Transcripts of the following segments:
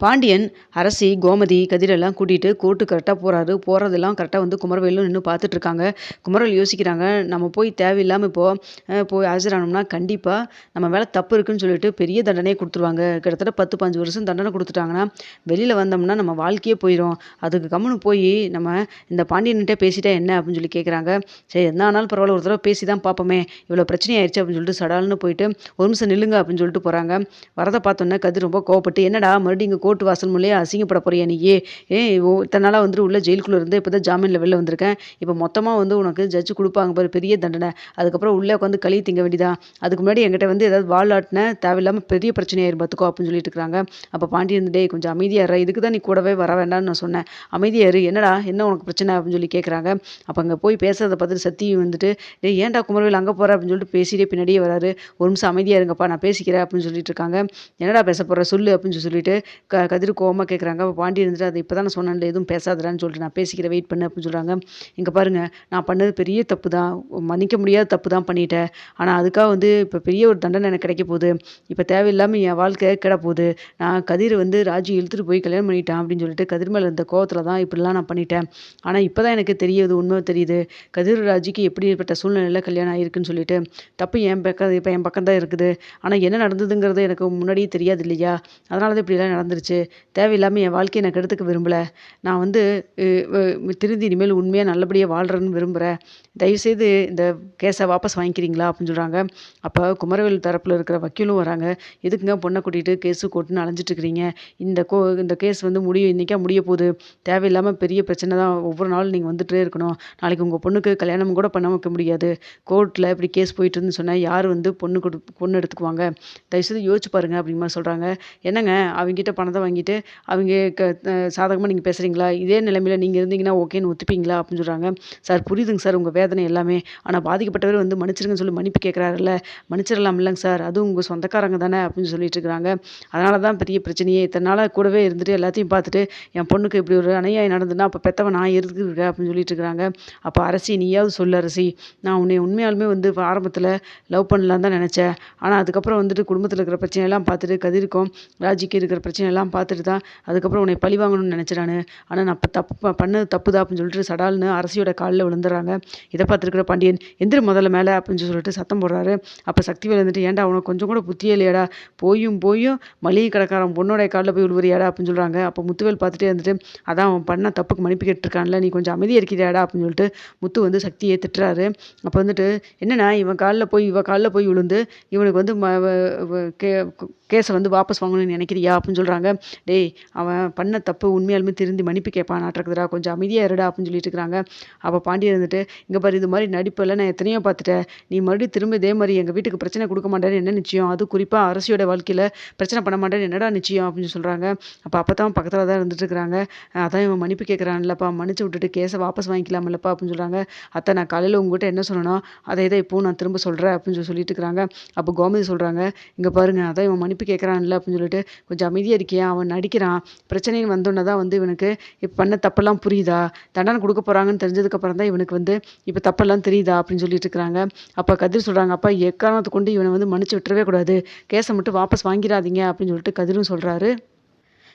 பாண்டியன் அரசி கோமதி கதிரெல்லாம் கூட்டிகிட்டு கோர்ட்டு கரெக்டாக போகிறாரு போகிறதெல்லாம் கரெக்டாக வந்து குமரவேலும் நின்று பார்த்துட்ருக்காங்க. குமரவேல் யோசிக்கிறாங்க நம்ம போய் தேவையில்லாமல் இப்போது போய் ஆஜரானோம்னா கண்டிப்பாக நம்ம மேலே தப்பு இருக்குன்னு சொல்லிட்டு பெரிய தண்டனையை கொடுத்துருவாங்க. கிட்டத்தட்ட பத்து பஞ்சு வருஷம் தண்டனை கொடுத்துட்டாங்கன்னா வெளியில் வந்தோம்னா நம்ம வாழ்க்கையே போயிடும் அதுக்கு கம்முன்னு போய் நம்ம இந்த பாண்டியன்கிட்ட பேசிட்டா என்ன அப்படின்னு சொல்லி கேட்குறாங்க சரி என்ன ஆனாலும் பரவாயில்ல ஒரு தடவை பேசி தான் பார்ப்போமே. இவ்வளோ பிரச்சனை ஆயிடுச்சு அப்படின்னு சொல்லிட்டு சடால்னு போயிட்டு ஒரு நிமிஷம் நில்லுங்க அப்படின்னு சொல்லிட்டு போகிறாங்க வரதை பார்த்தோன்னே கதிர் ரொம்ப கோவப்பட்டு என்னடா மறுபடியும் இங்கே கோர்ட் வாசல் மூலையே அசிங்கப்பட போறியா நீயே? ஏ இத்தனை நாளாக வந்துட்டு உள்ள ஜெயிலுக்குள்ளே இருந்து இப்போ தான் ஜாமீனில் வெளில வந்திருக்கேன். இப்போ மொத்தமாக வந்து உனக்கு ஜட்ஜு கொடுப்பாங்க பாரு பெரிய தண்டனை. அதுக்கப்புறம் உள்ளே உட்காந்து களி திங்க வேண்டியதா? அதுக்கு முன்னாடி என்கிட்ட வந்து ஏதாவது வாழ்நாட்டின தேவையில்லாமல் பெரிய பிரச்சனையாயிரும் பார்த்துக்கோ அப்படின்னு சொல்லிட்டு இருக்காங்க அப்போ பாண்டியன் டே கொஞ்சம் அமைதியாக இதுக்கு தான் நீ கூடவே வர வேண்டாம்னு நான் சொன்னேன். அமைதியாரு என்னடா என்ன உனக்கு பிரச்சனை? அப்படின்னு சொல்லி கேட்குறாங்க அப்போ அங்கே போய் பேசுறதை பார்த்துட்டு சத்தி வந்துட்டு டே ஏன்டா குமரவேல் அங்கே போகிற அப்படின்னு சொல்லிட்டு பேசிட்டே பின்னாடியே வராரு. ஒரு நிமிஷம் அமைதியாக இருங்கப்பா நான் பேசிக்கிறேன் அப்படின்னு சொல்லிட்டு இருக்காங்க. என்னடா பேச போகிற சொல்லு அப்படின்னு சொல்லிட்டு க கதிர் கோவமாக கேட்குறாங்க அப்போ பாண்டி இருந்துட்டு அதை இப்போ தான் நான் சொன்னேன் எதுவும் பேசாதடான்னு சொல்லிட்டு நான் பேசிக்கிற வெயிட் பண்ண அப்படின்னு சொல்கிறாங்க இங்கே பாருங்கள் நான் பண்ணது பெரிய தப்பு தான் மன்னிக்க முடியாத தப்பு தான் பண்ணிட்டேன். ஆனால் அதுக்காக வந்து இப்போ பெரிய ஒரு தண்டனை எனக்கு கிடைக்க போகுது. இப்போ தேவையில்லாமல் என் வாழ்க்கை கிட போகுது. நான் கதிர் வந்து ராஜி இழுத்துட்டு போய் கல்யாணம் பண்ணிட்டேன் அப்படின்னு சொல்லிட்டு கதிர் மேலே இருந்த கோவத்தில் தான் இப்படிலாம் நான் பண்ணிட்டேன். ஆனால் இப்போ தான் எனக்கு தெரியுது உண்மை தெரியுது. கதிர் ராஜிக்கு எப்படிப்பட்ட சூழ்நிலையில் கல்யாணம் ஆகிருக்குன்னு சொல்லிட்டு தப்பு என் பக்கம் இப்போ என் பக்கம் தான் இருக்குது. ஆனால் என்ன நடந்ததுங்கிறது எனக்கு முன்னாடியே தெரியாது இல்லையா? அதனால தான் இப்படிலாம் நடந்துருச்சு. தேவையில்லாமல் என் வாழ்க்கையை நான் கெடுத்துக்க விரும்பலை. நான் வந்து திருந்தி இனிமேல் உண்மையாக நல்லபடியாக வாழ்கிறேன்னு விரும்புகிறேன் தயவுசெய்து இந்த கேஸை வாபஸ் வாங்கிக்கிறீங்களா அப்படின்னு சொல்கிறாங்க அப்போ குமரவேல் தரப்பில் இருக்கிற வக்கீலும் வராங்க. எதுக்குங்க பொண்ணை கூட்டிகிட்டு கேஸு கோட்டுன்னு அலைஞ்சிட்ருக்கிறீங்க? இந்த கோ இந்த கேஸ் வந்து முடியும் இன்றைக்கா முடிய போகுது. தேவையில்லாமல் பெரிய பிரச்சனை தான் ஒவ்வொரு நாளும் நீங்கள் வந்துகிட்டே இருக்கணும். நாளைக்கு உங்கள் பொண்ணுக்கு கல்யாணம் கூட பண்ண வைக்க முடியாது. கோர்ட்டில் இப்படி கேஸ் போயிட்டுருன்னு சொன்னால் யார் வந்து பொண்ணு கொடு பொண்ணு எடுத்துக்குவாங்க? தயவுசெய்து யோசிச்சு பாருங்கள் அப்படிமா சொல்கிறாங்க என்னங்க அவங்ககிட்ட பணத்தை வாங்கிட்டு அவங்க க சாதகமாக நீங்கள் பேசுகிறீங்களா இதே நிலைமையில் நீங்கள் இருந்தீங்கன்னா ஓகேன்னு ஒத்துப்பீங்களா? அப்படின்னு சொல்கிறாங்க சார் புரியுதுங்க சார் உங்கள் வேதனை எல்லாமே. ஆனால் பாதிக்கப்பட்டவர் வந்து மன்னிச்சிருங்கன்னு சொல்லி மன்னிப்பு கேட்குறாருல்ல மன்னிச்சிடலாம் இல்லைங்க சார். அதுவும் உங்கள் சொந்தக்காரங்க தானே அப்படின்னு சொல்லிட்டு இருக்கிறாங்க. அதனால தான் பெரிய பிரச்சனையே. இத்தனை நாளாக கூடவே இருந்துட்டு எல்லாத்தையும் பார்த்துட்டு என் பொண்ணுக்கு இப்படி ஒரு அணையாய் நடந்துன்னா அப்போ பெத்தவன் நான் இருக்கிறேன் அப்படின்னு சொல்லிட்டு இருக்கிறாங்க. அப்போ அரசி நீயாவது சொல்லு அரசி. நான் உன்னை உண்மையாலுமே வந்து ஆரம்பத்தில் லவ் பண்ணலாம் தான் நினச்சேன். ஆனால் அதுக்கப்புறம் வந்துட்டு குடும்பத்தில் இருக்கிற பிரச்சனையெல்லாம் பார்த்துட்டு கதிர்க்கும் ராஜிக்கு இருக்கிற பிரச்சனையெல்லாம் பார்த்துட்டு தான் அதுக்கப்புறம் உன்னை பழி வாங்கணும்னு நினச்சிடானு ஆனால் நான் இப்போ தப்பு பண்ணது தப்பு தான் அப்படின்னு சொல்லிட்டு சடால்னு அரசியோட காலில் விழுந்துறாங்க இதை பார்த்துருக்குற பாண்டியன் எந்திர முதல்ல மேலே அப்படின்னு சொல்லிட்டு சத்தம் போடுறாரு. அப்போ சக்தி வந்துட்டு ஏன்டா அவனுக்கு கொஞ்சம் கூட புத்தியே இல்லையாடா? போயும் போயும் மளிகை கடைக்காரன் பொண்ணோடைய காலில் போய் விழுவுறியாடா? அப்படின்னு சொல்கிறாங்க அப்போ முத்துவேல் பார்த்துட்டே வந்துட்டு அதான் அவன் பண்ண தப்புக்கு மன்னிப்பு கேட்டுருக்கான்ல நீ கொஞ்சம் அமைதியாக இருக்கிறியாடா? அப்படின்னு சொல்லிட்டு முத்து வந்து சக்தியை திட்டுறாரு. அப்போ வந்துட்டு என்னென்னா இவன் காலில் போய் இவன் காலில் போய் விழுந்து இவனுக்கு வந்து ம கே கேஸை வந்து வாபஸ் வாங்கணும்னு நினைக்கிறியா? அப்படின்னு சொல்கிறாங்க டேய் அவன் பண்ண தப்பு உண்மையாலுமே திருந்தி மன்னிப்பு கேட்பான் நாட்டுறதுடா கொஞ்சம் அமைதியாக இருடா அப்படின்னு சொல்லிட்டு இருக்கிறாங்க. அப்போ பாண்டியன் இருந்துட்டு இங்கே பாரு இது மாதிரி நடிப்பெல்லாம் நான் எத்தனையோ பார்த்துட்டேன். நீ மறுபடியும் திரும்ப இதே மாதிரி எங்கள் வீட்டுக்கு பிரச்சனை கொடுக்க மாட்டேன்னு என்ன நிச்சயம்? அது குறிப்பாக அரசியோட வாழ்க்கையில் பிரச்சனை பண்ண மாட்டேன்னு என்னடா நிச்சயம்? அப்படின்னு சொல்கிறாங்க அப்போ அப்போ தான் பக்கத்தில் தான் இருந்துட்டு இருக்கிறாங்க. அதான் இவன் மன்னிப்பு கேட்குறான்லப்பா மன்னிச்சு விட்டுட்டு கேஸை வாபஸ் வாங்கிக்கலாம்லப்பா அப்படின்னு சொல்கிறாங்க அத்தை நான் காலையில் உங்ககிட்ட என்ன சொல்லணும் அதை இதை இப்போ நான் திரும்ப சொல்கிறேன் அப்படின்னு சொல்லி சொல்லிட்டு இருக்கிறாங்க. அப்போ கோமதி சொல்கிறாங்க இங்கே பாருங்க அதான் இவன் மன்னிப்பு கேட்குறான்ல அப்படின்னு சொல்லிட்டு கொஞ்சம் அமைதியாக இருக்கியா? அவன் நடிக்கிறான். பிரச்சனைன்னு வந்தோன்னே தான் வந்து இவனுக்கு இப்போ பண்ண தப்பெல்லாம் புரியுதா? தண்டனை கொடுக்க போகிறாங்கன்னு தெரிஞ்சதுக்கப்புறம் தான் இவனுக்கு வந்து இப்போ தப்பெல்லாம் தெரியுதா? அப்படின்னு சொல்லிட்டு இருக்கிறாங்க. அப்போ கதிர் சொல்கிறாங்க அப்பா எக்காரணத்தை கொண்டு இவனை வந்து மன்னிச்சு விட்டுறவே கூடாது. கேஸை மட்டும் வாபஸ் வாங்கிடாதீங்க. அப்படின்னு சொல்லிட்டு கதிரும் சொல்கிறாரு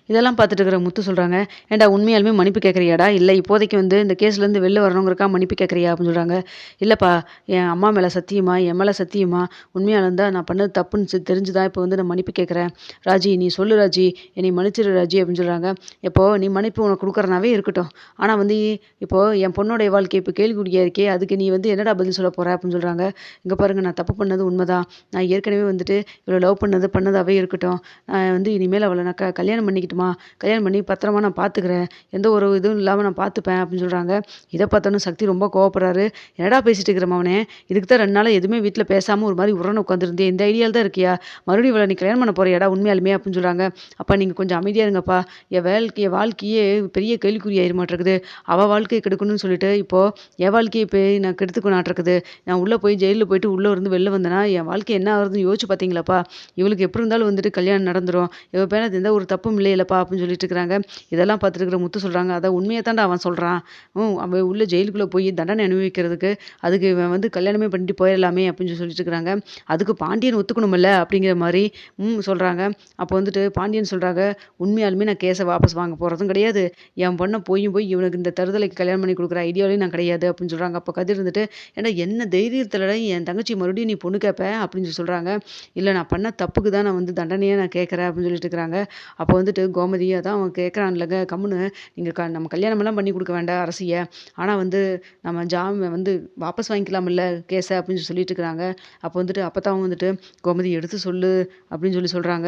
இதெல்லாம் பார்த்துட்டு இருக்கிற முத்து சொல்கிறாங்க ஏண்டா உண்மையாலுமே மன்னிப்பு கேட்குறியாடா? இல்லை இப்போதைக்கு வந்து இந்த கேஸ்லேருந்து வெளில வரணுங்கிறக்கா மன்னிப்பு கேட்குறியா? அப்படின்னு சொல்கிறாங்க இல்லைப்பா என் அம்மா மேலே சத்தியமா என் மேலே சத்தியமா? உண்மையாக இருந்தால் நான் பண்ணது தப்புன்னு தெரிஞ்சு தான் இப்போ வந்து நான் மன்னிப்பு கேட்குறேன். ராஜி நீ சொல்லு ராஜி என்னை மன்னிச்சிரு ராஜி அப்படின்னு சொல்கிறாங்க இப்போது நீ மன்னிப்பு உனக்கு கொடுக்குறனாவே இருக்கட்டும். ஆனால் வந்து இப்போது என் பொண்ணுடைய வாழ்க்கை இப்போ கேள்விக்குடியாக இருக்கே அதுக்கு நீ வந்து என்னடா பதில் சொல்ல போகிற அப்படின்னு சொல்கிறாங்க இங்கே பாருங்கள் நான் தப்பு பண்ணது உண்மைதான். நான் ஏற்கனவே வந்துட்டு இவ்வளோ லவ் பண்ணது பண்ணதாகவே இருக்கட்டும். நான் வந்து இனிமேல் அவளை நான் க கல்யாணம் பண்ணிக்கிட்டு பண்ணிக்கிட்டுமா கல்யாணம் பண்ணி பத்திரமா நான் பார்த்துக்கிறேன் எந்த ஒரு இதுவும் இல்லாமல் நான் பார்த்துப்பேன் அப்படின்னு சொல்கிறாங்க இதை பார்த்தோன்னு சக்தி ரொம்ப கோவப்படுறாரு. என்னடா பேசிட்டு இருக்கிற அவனே? இதுக்கு தான் ரெண்டு நாளாக எதுவுமே வீட்டில் பேசாமல் ஒரு மாதிரி உரன்னு உட்காந்துருந்தேன் இந்த ஐடியாவில் தான் இருக்கியா? மறுபடியும் இவ்வளோ நீ கல்யாணம் பண்ண போறியாடா உண்மையாலுமே அப்படின்னு சொல்கிறாங்க அப்பா நீங்கள் கொஞ்சம் அமைதியாக இருங்கப்பா. என் வாழ்க்கை என் வாழ்க்கையே பெரிய கேள்விக்குறி ஆயிர அவள் வாழ்க்கையை கெடுக்கணும்னு சொல்லிட்டு இப்போது என் வாழ்க்கையை போய் நான் கெடுத்துக்கணாட்டிருக்குது நான் உள்ளே போய் ஜெயிலில் போயிட்டு உள்ளே இருந்து வெளில வந்தேன்னா என் வாழ்க்கை என்ன ஆகுதுன்னு யோசிச்சு பார்த்தீங்களாப்பா? இவளுக்கு எப்படி இருந்தாலும் வந்துட்டு கல்யாணம் நடந்துடும் இவள் பேர எந்த ஒரு தப்பும் இல்லையில இல்லைப்பா அப்படின்னு சொல்லிட்டு இருக்கிறாங்க இதெல்லாம் பார்த்துருக்குற முத்து சொல்கிறாங்க அதை உண்மையை தாண்டா அவன் சொல்கிறான் ம் அவன் உள்ள ஜெயிலுக்குள்ளே போய் தண்டனை அனுபவிக்கிறதுக்கு அதுக்கு இவன் வந்து கல்யாணமே பண்ணிட்டு போயிடலாமே அப்படின்னு சொல்லி சொல்லிட்டு இருக்கிறாங்க அதுக்கு பாண்டியன் ஒத்துக்கணுமில்ல அப்படிங்கிற மாதிரி ம் சொல்கிறாங்க அப்போ வந்துட்டு பாண்டியன் சொல்கிறாங்க உண்மையாலுமே நான் கேஸை வாபஸ் வாங்க போகிறதும் கிடையாது. என் பொண்ணை போயும் போய் இவனுக்கு இந்த தருதலைக்கு கல்யாணம் பண்ணி கொடுக்குற ஐடியாவிலையும் நான் கிடையாது அப்படின்னு சொல்கிறாங்க அப்போ கதிர் இருந்துட்டு ஏன்னா என்ன தைரியத்தில் என் தங்கச்சி மறுபடியும் நீ பொண்ணு கேட்ப அப்படின்னு சொல்லி சொல்கிறாங்க இல்லை நான் பண்ண தப்புக்கு தான் நான் வந்து தண்டனையே நான் கேட்குறேன் அப்படின்னு சொல்லிட்டு இருக்கிறாங்க அப்போ வந்துட்டு கோமதி அதான் அவன் கேட்குறான்லங்க கம்முன்னு நீங்கள் க நம்ம கல்யாணமெல்லாம் பண்ணி கொடுக்க வேண்டாம் அரசியை. ஆனால் வந்து நம்ம ஜாமை வந்து வாபஸ் வாங்கிக்கலாம்ல கேஸை அப்படின்னு சொல்லி சொல்லிட்டு இருக்கிறாங்க. அப்போ வந்துட்டு அப்போ தான் வந்துட்டு கோமதி எடுத்து சொல்லு அப்படின்னு சொல்லி சொல்கிறாங்க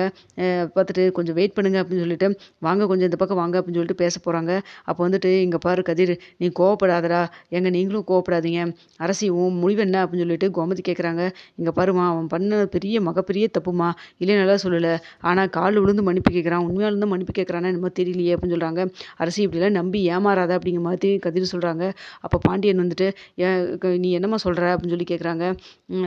பார்த்துட்டு கொஞ்சம் வெயிட் பண்ணுங்க அப்படின்னு சொல்லிட்டு வாங்க கொஞ்சம் இந்த பக்கம் வாங்க அப்படின்னு சொல்லிட்டு பேச போகிறாங்க அப்போ வந்துட்டு இங்கே பாரு கதிர் நீ கோவப்படாதடா. எங்க நீங்களும் கோவப்படாதீங்க. அரசி உன் முடிவு என்ன? அப்படின்னு சொல்லிட்டு கோமதி கேட்குறாங்க இங்கே பாருமா அவன் பண்ண பெரிய மகப்பெரிய தப்புமா இல்லை நல்லா சொல்லலை. ஆனால் கால் விழுந்து மன்னிப்பு கேட்குறான் உண்மையாக இருந்து மன்னிப்பு கேட்குறானா என்னமோ தெரியலையே அப்படின்னு சொல்கிறாங்க அரசி இப்படிலாம் நம்பி ஏமாறாத அப்படிங்கிற மாதிரி கதிர் சொல்கிறாங்க அப்போ பாண்டியன் வந்துட்டு ஏன் க- நீ என்னம்மா சொல்கிற அப்படின்னு சொல்லி கேட்குறாங்க.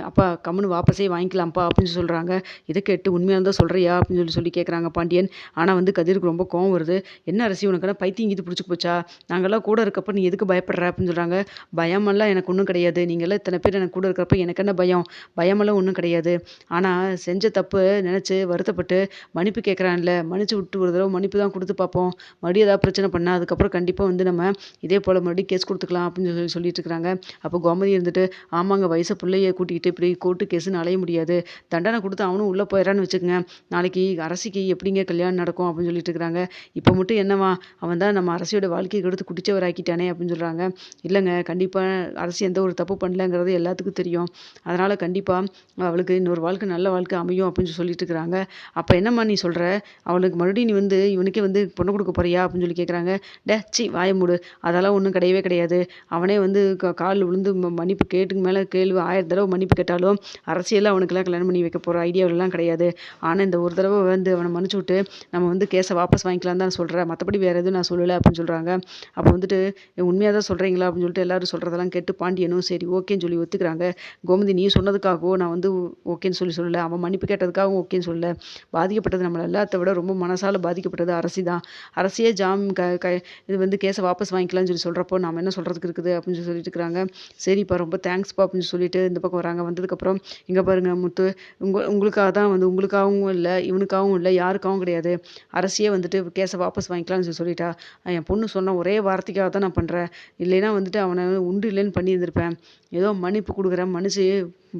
அப்பா கம்முன்னு வாபஸே வாங்கிக்கலாம்ப்பா அப்படின்னு சொல்கிறாங்க இதை கேட்டு உண்மையாக இருந்தால் சொல்கிறியா அப்படின்னு சொல்லி சொல்லி கேட்குறாங்க பாண்டியன். ஆனால் வந்து கதிருக்கு ரொம்ப கோவம் வருது. என்ன அரசி உனக்கெல்லாம் பைத்தியம் இது பிடிச்சி போச்சா? நாங்கள்லாம் கூட இருக்கப்ப நீ எதுக்கு பயப்படுற? அப்படின்னு சொல்கிறாங்க பயமெல்லாம் எனக்கு ஒன்றும் கிடையாது. நீங்கள்லாம் இத்தனை பேர் எனக்கு கூட இருக்கிறப்ப எனக்கு என்ன பயம்? பயமெல்லாம் ஒன்றும் கிடையாது. ஆனால் செஞ்ச தப்பு நினச்சி வருத்தப்பட்டு மன்னிப்பு கேட்குறான்ல. மன்னிச்சு விட்டு தடவை மன்னிப்பு தான் கொடுத்து பார்ப்போம். மறுபடியும் ஏதாவது பிரச்சனை பண்ணால் அதுக்கப்புறம் கண்டிப்பாக வந்து நம்ம இதே போல் மறுபடியும் கேஸ் கொடுத்துக்கலாம் அப்படின்னு சொல்லி சொல்லிட்டு இருக்கிறாங்க. அப்போ கோமதி இருந்துட்டு ஆமாங்க வயசு பிள்ளைய கூட்டிக்கிட்டு இப்படி கோர்ட்டு கேஸுன்னு அலைய முடியாது. தண்டனை கொடுத்து அவனும் உள்ளே போயிடறான்னு வச்சுக்கோங்க. நாளைக்கு அரசிக்கு எப்படிங்க கல்யாணம் நடக்கும் அப்படின்னு சொல்லிட்டு இருக்கிறாங்க. இப்போ மட்டும் என்னவா அவன் தான் நம்ம அரசியோட வாழ்க்கையை கெடுத்து குடிச்சவராக்கிட்டானே அப்படின்னு சொல்கிறாங்க இல்லைங்க கண்டிப்பாக அரசு எந்த ஒரு தப்பு பண்ணலங்கிறது எல்லாத்துக்கும் தெரியும். அதனால் கண்டிப்பாக அவளுக்கு இன்னொரு வாழ்க்கை நல்ல வாழ்க்கை அமையும் அப்படின்னு சொல்லி சொல்லிட்டு இருக்கிறாங்க. அப்போ என்னம்மா நீ சொல்கிற அவளுக்கு மறுபடியும் நீ வந்து வந்து இவனுக்கே வந்து பொண்ணு கொடுக்க போறியா? அப்படின்னு சொல்லி கேட்குறாங்க டே சி வாய மூடு. அதெல்லாம் ஒன்றும் கிடையவே கிடையாது. அவனே வந்து க காலில் விழுந்து ம- மன்னிப்பு கேட்டுக்கு மேலே கேள்வி ஆயிரம் தடவை மன்னிப்பு கேட்டாலும் அரசியலில் அவனுக்கெல்லாம் கல்யாணம் பண்ணி வைக்க போகிற ஐடியாவிலலாம் கிடையாது. ஆனால் இந்த ஒரு தடவை வந்து அவனை மன்னிச்சு விட்டு நம்ம வந்து கேஸை வாபஸ் வாங்கிக்கலாம் தான் சொல்கிறேன் மற்றபடி வேறு எதுவும் நான் சொல்லலை அப்படின்னு சொல்கிறாங்க அப்போ வந்துட்டு உண்மையாக தான் சொல்கிறீங்களா அப்படின்னு சொல்லிட்டு எல்லாரும் சொல்கிறதெல்லாம் கேட்டு பாண்டியனும் சரி ஓகேன்னு சொல்லி ஒத்துக்கிறாங்க. கோமதி நீ சொன்னதுக்காகவோ நான் வந்து ஓகேன்னு சொல்லி சொல்லலை. அவன் மன்னிப்பு கேட்டதுக்காகவும் ஓகேன்னு சொல்லலை. பாதிக்கப்பட்டது நம்மளை எல்லாத்த விட ரொம்ப மனசால பாதிக்கப்பட்டது. அரசி தான். அரசியே ஜாம் க க இது வந்து கேஸை வாபஸ் வாங்கிக்கலாம்னு சொல்லி சொல்கிறப்போ நாம் என்ன சொல்கிறதுக்கு இருக்குது அப்படின்னு சொல்லி சொல்லிட்டு இருக்கிறாங்க. சரிப்பா ரொம்ப தேங்க்ஸ்ப்பா அப்படின்னு சொல்லிட்டு இந்த பக்கம் வராங்க. வந்ததுக்கப்புறம் இங்கே பாருங்க முத்து உங்க உங்களுக்காக தான் வந்து உங்களுக்காகவும் இல்லை இவனுக்காகவும் இல்லை யாருக்காகவும் கிடையாது. அரசியே வந்துட்டு கேஸை வாபஸ் வாங்கிக்கலாம்னு சொல்லி சொல்லிட்டா. என் பொண்ணு சொன்ன ஒரே வார்த்தைக்காக தான் நான் பண்ணுறேன் இல்லைன்னா வந்துட்டு அவனை உண்டு இல்லைன்னு பண்ணியிருந்திருப்பேன். ஏதோ மன்னிப்பு கொடுக்குறேன் மனுஷ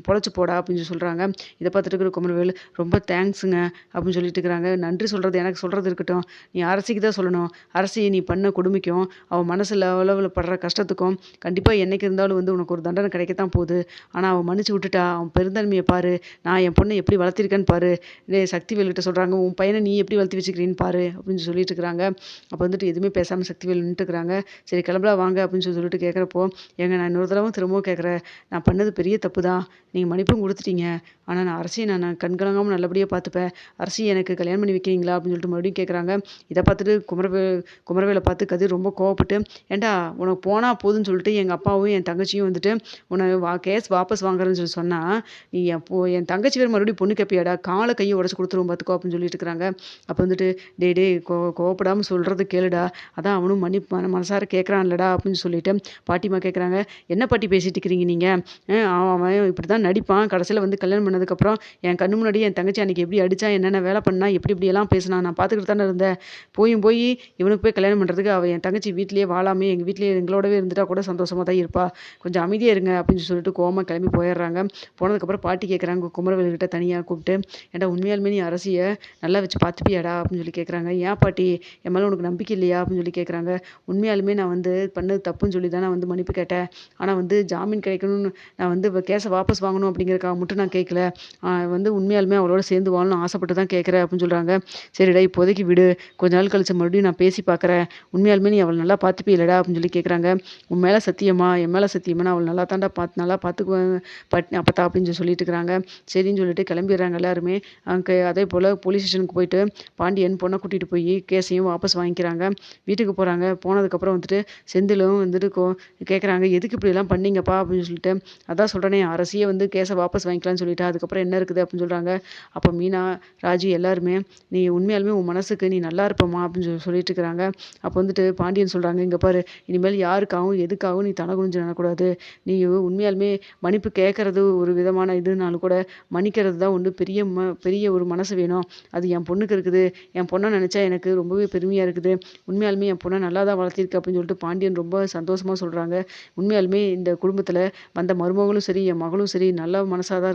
பொழைச்சி போடா அப்படின்னு சொல்கிறாங்க இதை பார்த்துட்டு இருக்கிற குமரவேல் ரொம்ப தேங்க்ஸுங்க அப்படின்னு சொல்லிட்டு இருக்கிறாங்க. நன்றி சொல்கிறது எனக்கு சொல்கிறது இருக்கட்டும் நீ அரசிக்கு தான் சொல்லணும். அரசி நீ பண்ண கொடுமைக்கும் அவன் மனசில் அளவில் படுற கஷ்டத்துக்கும் கண்டிப்பாக என்றைக்கு இருந்தாலும் வந்து உனக்கு ஒரு தண்டனை கிடைக்கத்தான் போகுது. ஆனால் அவன் மன்னிச்சு விட்டுட்டா அவன் பெருந்தன்மையை பாரு. நான் என் பொண்ணை எப்படி வளர்த்திருக்கேன்னு பாரு. இதே சக்திவேல்கிட்ட சொல்கிறாங்க உன் பையனை நீ எப்படி வளர்த்தி வச்சுக்கிறீன்னு பாரு அப்படின்னு சொல்லிட்டு இருக்கிறாங்க. அப்போ வந்துட்டு எதுவுமே பேசாமல் சக்திவேல் நின்றுட்டுருக்காங்க சரி கிளம்பலாம் வாங்க அப்படின்னு சொல்லி சொல்லிட்டு கேட்குறப்போ ஏங்க நான் இன்னொரு தடவை திரும்பவும் கேட்குறேன். நான் பண்ணது பெரிய தப்பு தான். நீங்கள் மன்னிப்பும் கொடுத்துட்டீங்க. ஆனால் நான் அரசியை நான் கண்கலங்காமல் நல்லபடியாக பார்த்துப்பேன். அரசியை எனக்கு கல்யாணம் பண்ணி வைக்கிறீங்களா? அப்படின்னு சொல்லிட்டு மறுபடியும் கேட்குறாங்க இதை பார்த்துட்டு குமரவே குமரவேலை பார்த்து கதிர் ரொம்ப கோவப்பட்டு ஏன்டா உனக்கு போனால் போதுன்னு சொல்லிட்டு எங்கள் அப்பாவும் என் தங்கச்சியும் வந்துட்டு உன்னை வா கேஸ் வாபஸ் வாங்குறேன்னு சொல்லி சொன்னால் நீ என் போ என் தங்கச்சி வேறு மறுபடியும் பொண்ணு கேப்பியாடா காலை கையை உடச்சி கொடுத்துருவோம் பார்த்துக்கோ அப்படின்னு சொல்லிட்டு இருக்கிறாங்க. அப்போ வந்துட்டு டே டே கோ கோவப்படாமல் சொல்கிறது கேளுடா அதான் அவனும் மன்னி மன மனசார கேட்குறான்லடா அப்படின்னு சொல்லிட்டு பாட்டிமா கேட்குறாங்க என்ன பாட்டி பேசிட்டு இருக்கிறீங்க நீங்கள் அவன் இப்படி தான் நடிப்பான். கடைசியில் வந்து கல்யாணம் பண்ணதுக்கப்புறம் என் கண்ணு முன்னாடி என் தங்கச்சி அன்றைக்கி எப்படி அடித்தா என்னென்ன வேலை பண்ணா எப்படி இப்படியெல்லாம் பேசினா நான் பார்த்து பார்த்துக்கிட்டு தானே இருந்தேன். போயும் போய் இவனுக்கு போய் கல்யாணம் பண்ணுறதுக்கு அவள் என் தங்கச்சி வீட்லேயே வாழாமே எங்கள் வீட்லேயே எங்களோடவே இருந்துட்டா கூட சந்தோஷமாக தான் இருப்பா. கொஞ்சம் அமைதியாக இருங்க அப்படின்னு சொல்லிட்டு கோமா கிளம்பி போயிடுறாங்க. போனதுக்கப்புறம் பாட்டி கேட்குறாங்க குமரவேல்கிட்ட தனியாக கூப்பிட்டு ஏன்டா உண்மையாலுமே நீ அரசியை நல்லா வச்சு பார்த்துப்பியாடா? அப்படின்னு சொல்லி கேட்குறாங்க ஏன் பாட்டி? என் மேலே உனக்கு நம்பிக்கை இல்லையா? அப்படின்னு சொல்லி கேட்குறாங்க உண்மையாலுமே நான் வந்து பண்ணது தப்புன்னு சொல்லி தான் நான் வந்து மன்னிப்பு கேட்டேன். ஆனால் வந்து ஜாமீன் கிடைக்கணும்னு நான் வந்து கேஸை வாபஸ் வாங்கணும் அப்படிங்கிறக்காக மட்டும் நான் கேட்கல வந்து உண்மையாலுமே அவளோட சேர்ந்து வாழணும் ஆசைப்பட்டு தான் கேட்குறேன் அப்படின்னு சொல்கிறாங்க சரிடா இப்போதைக்கு விடு. கொஞ்ச நாள் கழிச்சு மறுபடியும் நான் பேசி பார்க்குறேன். உண்மையாலுமே நீ அவளை நல்லா பார்த்துப்பீலடா அப்படின்னு சொல்லி கேட்குறாங்க உன் மேலே சத்தியமா? என் மேலே சத்தியமா? நான் அவளை நல்லா தாண்டா பார்த்து நல்லா பார்த்துக்குவேன் பட் அப்பத்தா அப்படின்னு சொல்லி சொல்லிட்டு இருக்கிறாங்க சரின்னு சொல்லிட்டு கிளம்பிடுறாங்க எல்லாருமே. அங்கே அதே போல் போலீஸ் ஸ்டேஷனுக்கு போயிட்டு பாண்டியன் பொண்ணை கூட்டிகிட்டு போய் கேஸையும் வாபஸ் வாங்கிக்கிறாங்க. வீட்டுக்கு போகிறாங்க போனதுக்கப்புறம் வந்துட்டு செந்திலும் வந்துட்டு கோ கேட்குறாங்க எதுக்கு இப்படிலாம் பண்ணீங்கப்பா? அப்படின்னு சொல்லிட்டு. அதான் சொல்கிறேனே அரசியே வந்து கேஸை வாபஸ் வாங்கிக்கலாம்னு சொல்லிட்டு. அதுக்கப்புறம் என்ன இருக்குது? அப்படின்னு சொல்கிறாங்க அப்போ மீனா ராஜி எல்லாருமே நீ உண்மையாலுமே உன் மனசுக்கு நீ நல்லா இருப்பமா அப்படின்னு சொல்லி சொல்லிட்டு இருக்கிறாங்க அப்போ வந்துட்டு பாண்டியன் சொல்கிறாங்க இங்கே பாரு இனிமேல் யாருக்காகவும் எதுக்காகவும் நீ தலை குனிஞ்சு நடக்கூடாது நீ உண்மையாலுமே மன்னிப்பு கேட்கறது ஒரு விதமான இதுனாலும் கூட மன்னிக்கிறது தான் ஒன்று பெரிய ம பெரிய ஒரு மனசு வேணும். அது என் பொண்ணுக்கு இருக்குது. என் பொண்ணை நினச்சா எனக்கு ரொம்பவே பெருமையாக இருக்குது. உண்மையாலுமே என் பொண்ணை நல்லா தான் வளர்த்திருக்கு அப்படின்னு சொல்லிட்டு பாண்டியன் ரொம்ப சந்தோஷமாக சொல்கிறாங்க உண்மையாலுமே இந்த குடும்பத்தில் வந்த மருமகளும் சரி என் மகளும் சரி நல்ல மனசாக தான்